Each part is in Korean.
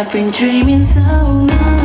I've been dreaming so long.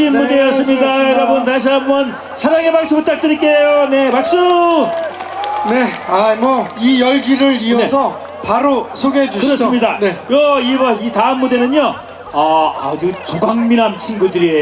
멋진 무대였습니다. 네, 여러분 다시 한번 사랑의 박수 부탁드릴게요. 네, 박수. 네, 아, 뭐, 이 열기를 네. 이어서 바로 소개해 주시죠. 그렇습니다. 네. 요 이번 이 다음 무대는요. 아, 아주 조강미남 친구들이